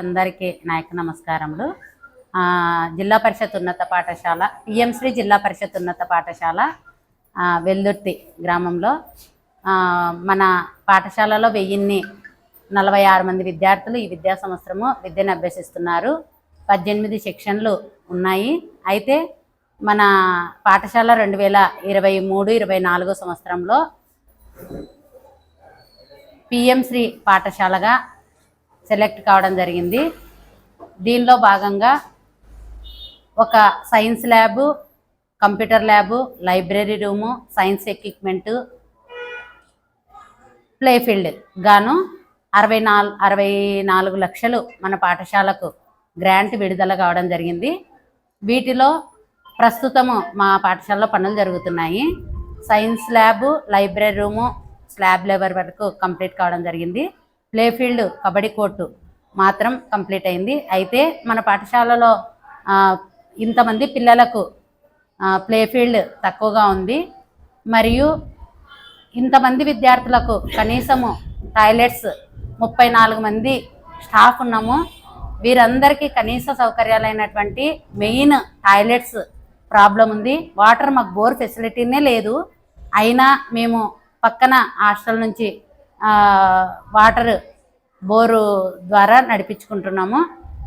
అందరికీ నాయక నమస్కారములు. జిల్లా పరిషత్ ఉన్నత పాఠశాల పిఎంశ్రీ జిల్లా పరిషత్ ఉన్నత పాఠశాల వెల్దుర్తి గ్రామంలో మన పాఠశాలలో వెయ్యిన్ని నలభై ఆరు మంది విద్యార్థులు ఈ విద్యా సంవత్సరము విద్యను అభ్యసిస్తున్నారు. పద్దెనిమిది సెక్షన్లు ఉన్నాయి. అయితే మన పాఠశాల రెండు వేల ఇరవై మూడు ఇరవై నాలుగో సంవత్సరంలో పిఎంశ్రీ పాఠశాలగా సెలెక్ట్ కావడం జరిగింది. దీనిలో భాగంగా ఒక science lab computer lab library room science equipment playfield గాను అరవై నాలుగు అరవై నాలుగు లక్షలు మన పాఠశాలకు గ్రాంట్ విడుదల కావడం జరిగింది. వీటిలో ప్రస్తుతము మా పాఠశాలలో పనులు జరుగుతున్నాయి. Science lab library room slab level వరకు కంప్లీట్ కావడం జరిగింది. ప్లే ఫీల్డ్ కబడ్డీ కోర్టు మాత్రం కంప్లీట్ అయింది. అయితే మన పాఠశాలలో ఇంతమంది పిల్లలకు ప్లేఫీల్డ్ ప్లే ఫీల్డ్ తక్కువగా ఉంది. మరియు ఇంతమంది విద్యార్థులకు కనీసము టాయిలెట్స్ ముప్పై నాలుగు మంది స్టాఫ్ ఉన్నాము. వీరందరికీ కనీస సౌకర్యాలైనటువంటి మెయిన్ టాయిలెట్స్ ప్రాబ్లం ఉంది. వాటర్ మాకు బోర్ ఫెసిలిటీనే లేదు. అయినా మేము పక్కన హాస్టల్ నుంచి వాటర్ బోరు ద్వారా నడిపించుకుంటున్నాము.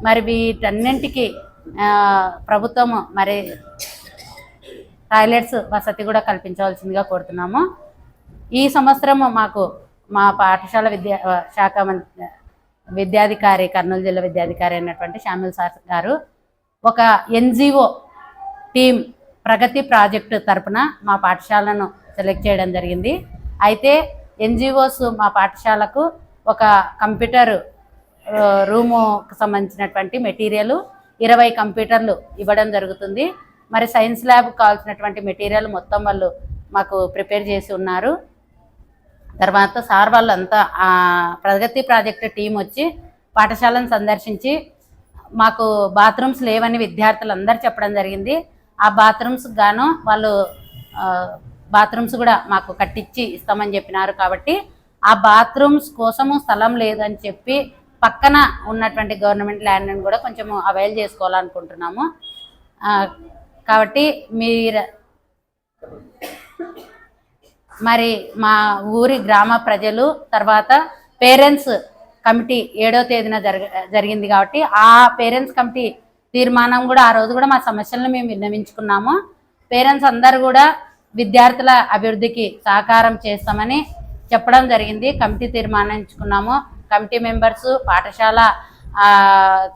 మరి వీటన్నింటికి ప్రభుత్వము మరి టాయిలెట్స్ వసతి కూడా కల్పించవలసిందిగా కోరుతున్నాము. ఈ సంవత్సరము మాకు మా పాఠశాల విద్యా శాఖ మంత్రి విద్యాధికారి కర్నూలు జిల్లా విద్యాధికారి అయినటువంటి శామిల్ సార్ గారు ఒక ఎన్జిఓ టీం ప్రగతి ప్రాజెక్టు తరపున మా పాఠశాలను సెలెక్ట్ చేయడం జరిగింది. అయితే ఎన్జిఓస్ మా పాఠశాలకు ఒక కంప్యూటర్ రూముకు సంబంధించినటువంటి మెటీరియల్ ఇరవై కంప్యూటర్లు ఇవ్వడం జరుగుతుంది. మరి సైన్స్ ల్యాబ్కి కావాల్సినటువంటి మెటీరియల్ మొత్తం వాళ్ళు మాకు ప్రిపేర్ చేసి ఉన్నారు. తర్వాత సార్ వాళ్ళంతా ఆ ప్రగతి ప్రాజెక్ట్ టీం వచ్చి పాఠశాలను సందర్శించి మాకు బాత్రూమ్స్ లేవని విద్యార్థులు అందరు చెప్పడం జరిగింది. ఆ బాత్రూమ్స్ గాను వాళ్ళు బాత్రూమ్స్ కూడా మాకు కట్టించి ఇస్తామని చెప్పినారు కాబట్టి ఆ బాత్రూమ్స్ కోసము స్థలం లేదని చెప్పి పక్కన ఉన్నటువంటి గవర్నమెంట్ ల్యాండ్ని కూడా కొంచెము అవైల్ చేసుకోవాలనుకుంటున్నాము. కాబట్టి మీరు మరి మా ఊరి గ్రామ ప్రజలు తర్వాత పేరెంట్స్ కమిటీ ఏడో తేదీన జరగ జరిగింది కాబట్టి ఆ పేరెంట్స్ కమిటీ తీర్మానం కూడా ఆ రోజు కూడా మా సమస్యలను మేము విన్నవించుకున్నాము. పేరెంట్స్ అందరు కూడా విద్యార్థుల అభివృద్ధికి సహకారం చేస్తామని చెప్పడం జరిగింది. కమిటీ తీర్మానించుకున్నాము. కమిటీ మెంబర్స్ పాఠశాల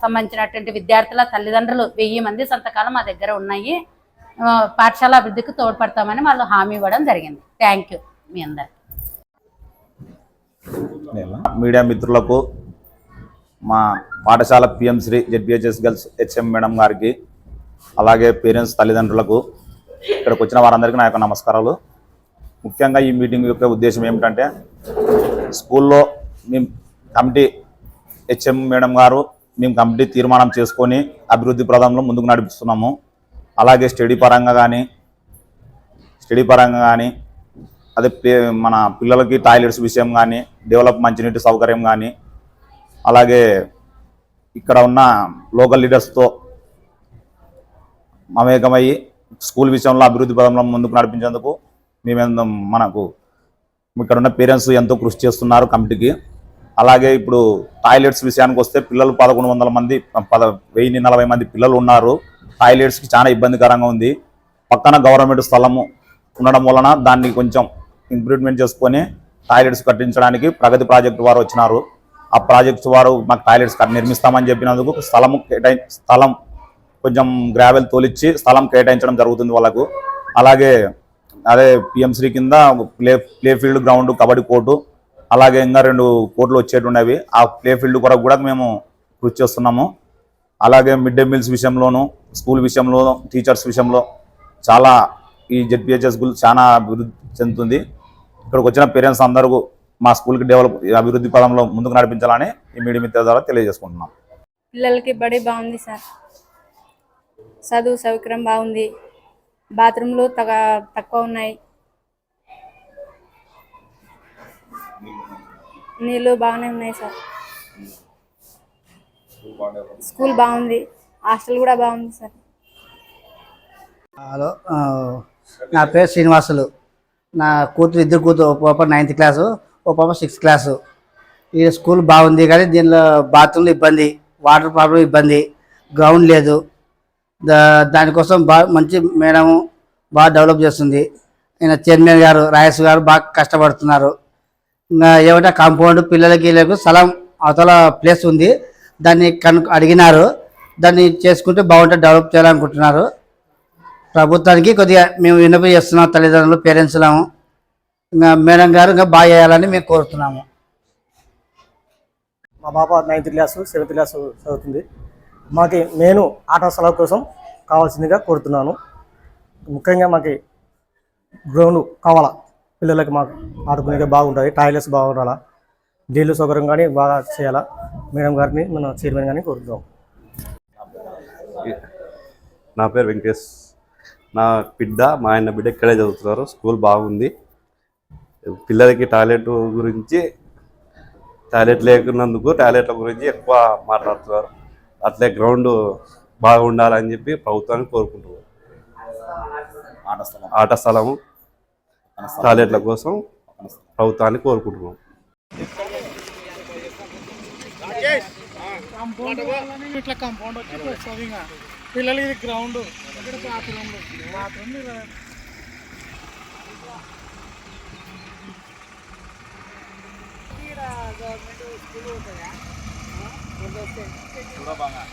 సంబంధించినటువంటి విద్యార్థుల తల్లిదండ్రులు వెయ్యి మంది సంతకాలు మా దగ్గర ఉన్నాయి. పాఠశాల అభివృద్ధికి తోడ్పడతామని వాళ్ళు హామీ ఇవ్వడం జరిగింది. థ్యాంక్ యూ మీ అందరు మీడియా మిత్రులకు మా పాఠశాల PM Shri ZPHS girls HM madam గారికి అలాగే పేరెంట్స్ తల్లిదండ్రులకు ఇక్కడికి వచ్చిన వారందరికీ నా యొక్క నమస్కారాలు. ముఖ్యంగా ఈ మీటింగ్ యొక్క ఉద్దేశం ఏమిటంటే స్కూల్లో మేము కమిటీ హెచ్ఎం మేడం గారు మేము కమిటీ తీర్మానం చేసుకొని అభివృద్ధి ప్రదంలో ముందుకు నడిపిస్తున్నాము. అలాగే స్టడీ పరంగా కానీ స్టడీ పరంగా కానీ అదే మన పిల్లలకి టాయిలెట్స్ విషయం కానీ డెవలప్ మంచినీటి సౌకర్యం కానీ అలాగే ఇక్కడ ఉన్న లోకల్ లీడర్స్తో మమేకమయ్యి స్కూల్ విషయంలో అభివృద్ధి పదంలో ముందుకు నడిపించేందుకు మేము మనకు ఇక్కడ ఉన్న పేరెంట్స్ ఎంతో కృషి చేస్తున్నారు కమిటీకి. అలాగే ఇప్పుడు టాయిలెట్స్ విషయానికి వస్తే పిల్లలు పదకొండు వందల మంది పద వెయ్యి నలభై మంది పిల్లలు ఉన్నారు. టాయిలెట్స్కి చాలా ఇబ్బందికరంగా ఉంది. పక్కన గవర్నమెంట్ స్థలము ఉండడం వలన దాన్ని కొంచెం ఇంప్రూవ్మెంట్ చేసుకొని టాయిలెట్స్ కట్టించడానికి ప్రగతి ప్రాజెక్టు వారు వచ్చినారు. ఆ ప్రాజెక్ట్స్ వారు మాకు టాయిలెట్స్ నిర్మిస్తామని చెప్పినందుకు స్థలము కేటాయి స్థలం కొంచెం గ్రావెల్ తోలిచ్చి స్థలం కేటాయించడం జరుగుతుంది వాళ్ళకు. అలాగే అదే పిఎంసీ కింద play play field ground kabaddi court అలాగే ఇంకా రెండు కోర్టులు వచ్చేటున్నవి. ఆ ప్లే ఫీల్డ్ కొరకు కూడా మేము కృషి చేస్తున్నాము. అలాగే మిడ్ డే మీల్స్ విషయంలోనూ స్కూల్ విషయంలో టీచర్స్ విషయంలో చాలా ఈ జెడ్పిహెచ్ఎస్ స్కూల్ చాలా అభివృద్ధి చెందుతుంది. ఇక్కడికి వచ్చిన పేరెంట్స్ అందరూ మా స్కూల్కి డెవలప్ అభివృద్ధి పదంలో ముందుకు నడిపించాలని ఈ మీడియా మిత్ర ద్వారా తెలియజేసుకుంటున్నాం. పిల్లలకి బడి బాగుంది సార్. చదువు సౌకర్యం బాగుంది. బాత్రూమ్లు తగ తక్కువ ఉన్నాయి. నీళ్ళు బాగానే ఉన్నాయి సార్. స్కూల్ బాగుంది. హాస్టల్ కూడా బాగుంది సార్. హలో నా పేరు శ్రీనివాసులు. నా కూతురు ఇద్దరు కూతురు ఓ పాప నైన్త్ క్లాసు ఓ పాప సిక్స్త్ క్లాసు ఈ స్కూల్ బాగుంది కానీ దీనిలో బాత్రూంలో ఇబ్బంది వాటర్ ప్రాబ్లం ఇబ్బంది గ్రౌండ్ లేదు. దానికోసం బాగా మంచి మేడం బాగా డెవలప్ చేస్తుంది. ఈయన చైర్మన్ గారు రాయస్ గారు బాగా కష్టపడుతున్నారు. ఇంకా ఏమంటే కాంపౌండ్ పిల్లలకి వీళ్ళకి స్థలం అవతల ప్లేస్ ఉంది. దాన్ని కను అడిగినారు. దాన్ని చేసుకుంటే బాగుంటుంది డెవలప్ చేయాలనుకుంటున్నారు. ప్రభుత్వానికి కొద్దిగా మేము విన్నపం చేస్తున్నాం తల్లిదండ్రులు పేరెంట్స్లాము ఇంకా మేడం గారు ఇంకా బాగా చేయాలని మేము కోరుతున్నాము. మా పాప నైన్త్ క్లాసు సెవెంత్ క్లాసు చదువుతుంది. మాకి నేను ఆట స్థలం కోసం కావాల్సిందిగా కోరుతున్నాను. ముఖ్యంగా మాకి గ్రౌండ్ కావాలా? పిల్లలకి మాకు ఆడుకునే బాగుంటుంది టాయిలెట్స్ బాగుండాలా? నీళ్ళు సౌకర్యం కానీ బాగా చేయాలా? మేడం గారిని మన చైర్మన్ గారిని కోరుతున్నాం. నా పేరు వెంకటేష్. నా బిడ్డ మా ఆయన బిడ్డ ఇక్కడే చదువుతున్నారు. స్కూల్ బాగుంది. పిల్లలకి టాయిలెట్ గురించి టాయిలెట్ లేకున్నందుకు టాయిలెట్ల గురించి ఎక్కువ మాట్లాడుతున్నారు. అట్లే గ్రౌండ్ బాగుండాలని చెప్పి ప్రభుత్వాన్ని కోరుకుంటున్నారు ఆట స్థలం ఆట స్థలము. టాయిలెట్ల కోసం ప్రభుత్వాన్ని కోరుకుంటున్నాం. ఇట్లా కాంపౌండ్ వచ్చి వస్తుంది ఇంకా. పిల్లలకి ఇది గ్రౌండ్ ఇక్కడ బాత్రూమ్ थोड़ा भांगा